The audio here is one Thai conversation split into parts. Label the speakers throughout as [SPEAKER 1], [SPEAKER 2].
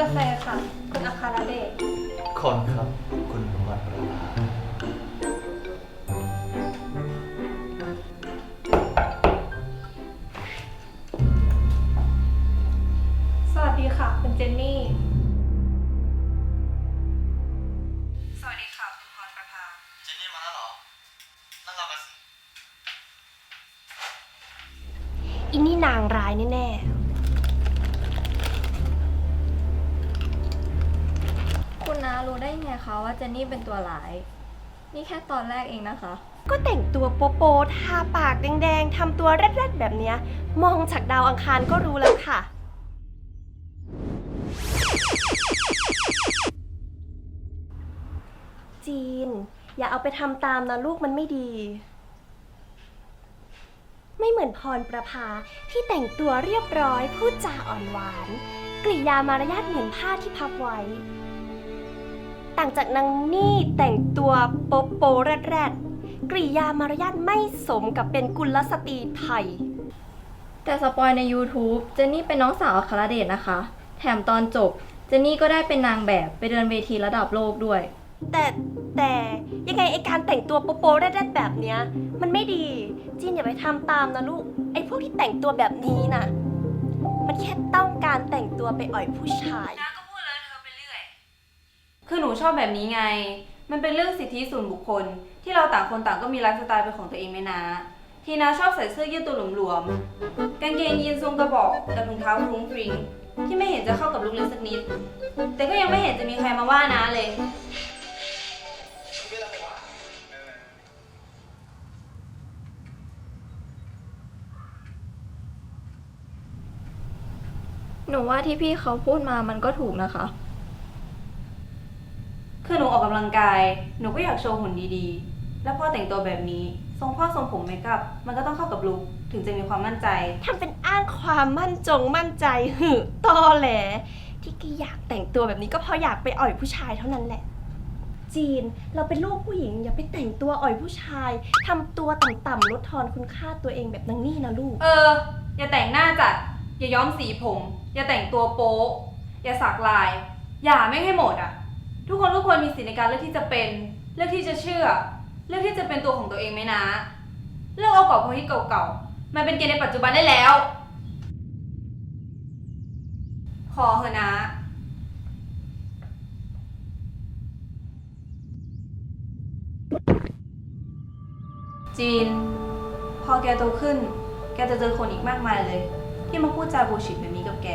[SPEAKER 1] กาแฟค่ะ คุณอาคาราเดช
[SPEAKER 2] คอนครับ คุณพรประภา
[SPEAKER 1] สวัสดีค่ะ คุณเจนนี่
[SPEAKER 3] สวัสดีค่ะ คุณพรประภา
[SPEAKER 2] เจนนี่มาแล้วเหรอ นั่งรอกันสิ
[SPEAKER 4] อินี่นางร้ายแน่
[SPEAKER 1] คุ รู้ได้ไงคะว่าเจนนี่เป็นตัวร้าย นี่แค่ตอนแรกเองนะคะ
[SPEAKER 4] ก็แต่งตัวโป๊ะๆทาปากแดงๆทำตัวแรดๆแบบเนี้ย มองจากดาวอังคารก็รู้แล้วค่ะ จีน อย่าเอาไปทำตามนะลูกมันไม่ดี ไม่เหมือนพรประภาที่แต่งตัวเรียบร้อยพูดจาอ่อนหวานกริยามารยาทเหมือนผ้าที่พับไว้ ต่างจากนางนี่แต่งตัวโป๊ะโปแรดแรดๆกริยามารยาทไม่สมกับเป็นกุลสตรีไทย
[SPEAKER 1] แต่สปอยใน YouTube เจนนี่เป็นน้องสาวอัครเดชนะคะ แถมตอนจบ เจนนี่ก็ได้เป็นนางแบบไปเดินเวทีระดับโลกด้วย
[SPEAKER 4] แต่แต่ยังไงไอการแต่งตัวโป๊ะโปแรดแรดๆแบบเนี้ย มันไม่ดีจีนอย่าไปทำตามนะลูก ไอพวกที่แต่งตัวแบบนี้นะมันแค่ต้องการแต่งตัวไปอ่อยผู้ชา
[SPEAKER 3] ย คือหนูชอบแบบนี้ไง มันเป็นเรื่องสิทธิส่วนบุคคล ที่เราต่างคนต่างก็มีไลฟ์สไตล์เป็นของตัวเองไหมนะ ทีนาชอบใส่เสื้อยืดตัวหลวมๆกางเกงยีนทรงกระบอกกับถุงเท้าฟรุ้งฟริ้งที่ไม่เห็นจะเข้ากับลุคเลยสักนิด แต่ก็ยังไม่เห็นจะมีใครมาว่านะเลย
[SPEAKER 1] หนูว่าที่พี่เขาพูดมามันก็ถูกนะคะ
[SPEAKER 3] คือหนูออกกำลังกาย หนูก็อยากโชว์หุ่นดีๆ แล้วพอแต่งตัวแบบนี้ ทรงพ่อทรงผมเมคอัพ มันก็ต้องเข้ากับลุคถึงจะมีความมั่นใจ
[SPEAKER 4] ทำเป็นอ้างความมั่นจงมั่นใจหึตอแหล ที่แกอยากแต่งตัวแบบนี้ก็เพราะอยากไปอ่อยผู้ชายเท่านั้นแหละ จีนเราเป็นลูกผู้หญิง อย่าไปแต่งตัวอ่อยผู้ชายทำตัวต่ำๆลดทอนคุณค่าตัวเองแบบนางนี่นะลูก
[SPEAKER 3] เออ อย่าแต่งหน้าจัด อย่าย้อมสีผม อย่าแต่งตัวโป๊ะ อย่าสักลาย อย่าไม่งให้หมดอะ ทุกคนทุกคนมีสิทธิในการเลือกที่จะเป็น เลือกที่จะเชื่อ เลือกที่จะเป็นตัวของตัวเองไหมนะ เลือกเอากรอบความคิดเก่าๆมาเป็นเกณฑ์ในปัจจุบันได้แล้ว ขอเถอะนะ จีน พอแกโตขึ้น แกจะเจอคนอีกมากมายเลย ที่มาพูดจาบูชิดแบบนี้กับแก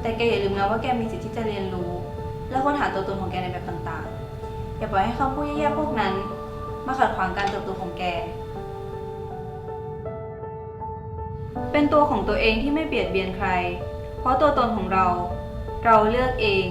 [SPEAKER 3] แต่แกอย่าลืมนะว่าแกมีสิทธิ์ที่จะเรียนรู้ และค้นหาตัวตนของแกในแบบต่างๆ อย่าปล่อยให้คำพูดแย่ๆพวกนั้น มาขัดขวางการเติบโตของแก เป็นตัวของตัวเองที่ไม่เบียดเบียนใคร เพราะตัวตนของเรา เราเลือกเอง